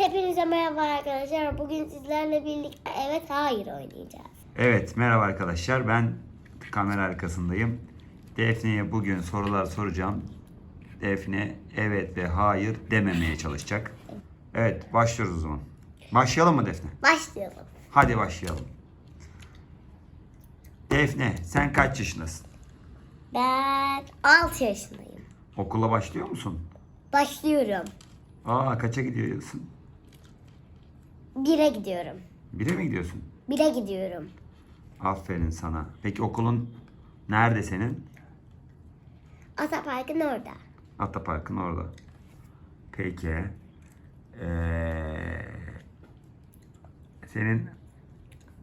Hepinize merhaba arkadaşlar. Bugün sizlerle birlikte evet hayır oynayacağız. Evet merhaba arkadaşlar ben kamera arkasındayım. Defne'ye bugün sorular soracağım. Defne evet ve hayır dememeye çalışacak. Evet başlıyoruz o zaman. Başlayalım mı Defne? Başlayalım. Hadi başlayalım. Defne sen kaç yaşındasın? Ben 6 yaşındayım. Okula başlıyor musun? Başlıyorum. Aa kaça gidiyorsun? 1'e gidiyorum. Bire mi gidiyorsun? 1'e gidiyorum. Aferin sana. Peki okulun nerede senin? Atapark'ın orada. Atapark'ın orada. Peki. Ee, senin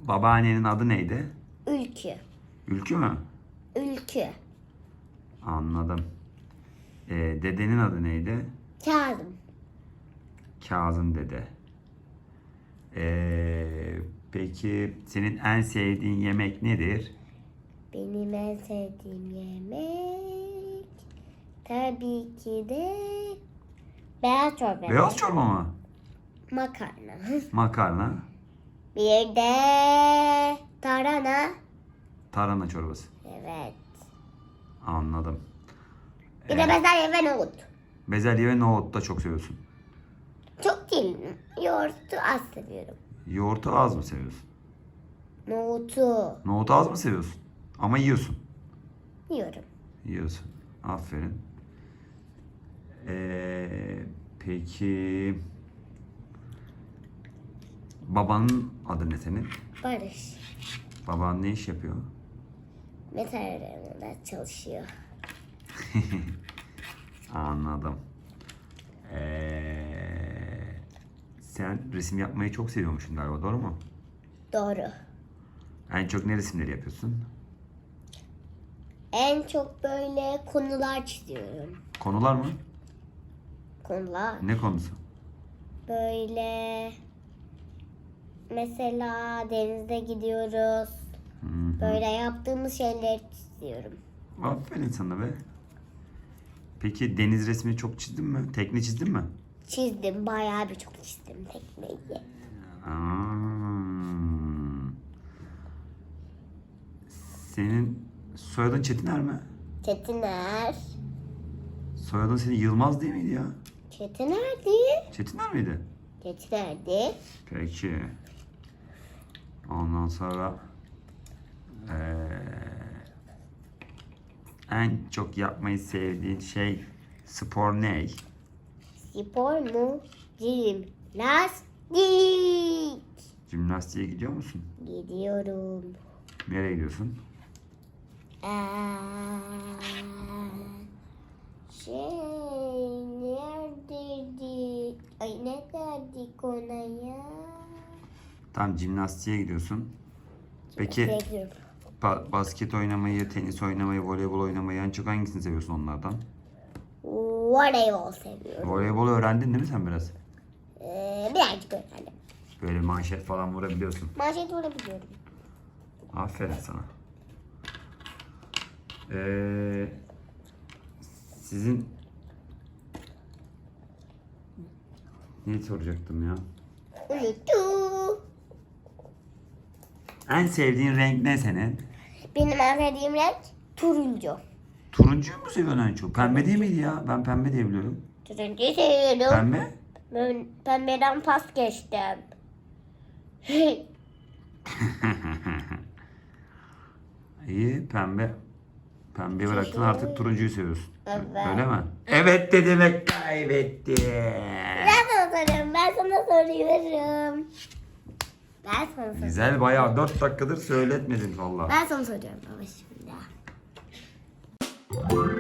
babaannenin adı neydi? Ülkü. Ülkü mü? Ülkü. Anladım. Ee, dedenin adı neydi? Kazım. Kazım dede. Ee, peki senin en sevdiğin yemek nedir? Benim en sevdiğim yemek tabii ki de beyaz çorba. Beyaz çorba mı? Makarna. Makarna, Bir de tarhana. tarhana çorbası. Evet. Anladım. Bir de bezelye ve nohut. Bezelye ve nohut da çok seviyorsun. Çok değil. Yoğurtu az seviyorum. Yoğurtu az mı seviyorsun? Nohutu Nohutu az mı seviyorsun? Ama yiyorsun. yiyorum. Yiyorsun. Aferin. Ee, peki babanın adı ne senin? Barış. Baban ne iş yapıyor? Metal arenada çalışıyor. Anladım. Ee, sen resim yapmayı çok seviyormuşsun galiba doğru mu? Doğru. En çok ne resimleri yapıyorsun? En çok böyle konular çiziyorum. Konular mı? Konular. Ne konusu? Böyle mesela denizde gidiyoruz. Hı hı. Böyle yaptığımız şeyleri çiziyorum. Aferin sana be. Peki deniz resmi çok çizdin mi? Tekne çizdin mi? Çizdim. Bayağı bir çok çizdim tekneyi. Hmm. Senin soyadın Çetiner mi? Çetiner. Soyadın senin Yılmaz değil miydi ya? Çetiner'di. Çetiner miydi? Çetiner'di. Peki. Ondan sonra eee, en çok yapmayı sevdiğin şey spor ne? Spor mu? Jimnastik. Jimnastiğe gidiyor musun? Gidiyorum. Nereye gidiyorsun? Aa, şey neredeydik? Ay ne derdik ona ya? Tam jimnastiğe gidiyorsun. Peki ba- basket oynamayı, tenis oynamayı, voleybol oynamayı en çok hangisini seviyorsun onlardan? Voleybol seviyorum. Voleybol öğrendin değil mi sen biraz? Ee, birazcık öğrendim. Böyle manşet falan vurabiliyorsun. Manşet vurabiliyorum. Aferin sana. Ee, sizin ne soracaktım ya? Unuttum. En sevdiğin renk ne senin? Benim en sevdiğim renk turuncu. Turuncuyu mu seviyorsun en çok? Pembe değil miydi ya? Ben pembe diye biliyorum. Turuncuyu seviyorum. Pembe? Ben pembeden pas geçtim. İyi pembe. Pembeyi bıraktın artık turuncuyu seviyorsun. Evet. Öyle mi? Evet de demek kaybetti. Ben sana soruyorum. Ben sana soruyorum. Ben sana soruyorum. Güzel bayağı 4 dakikadır söyletmedin valla. Ben sana soruyorum baba şimdi. Bye.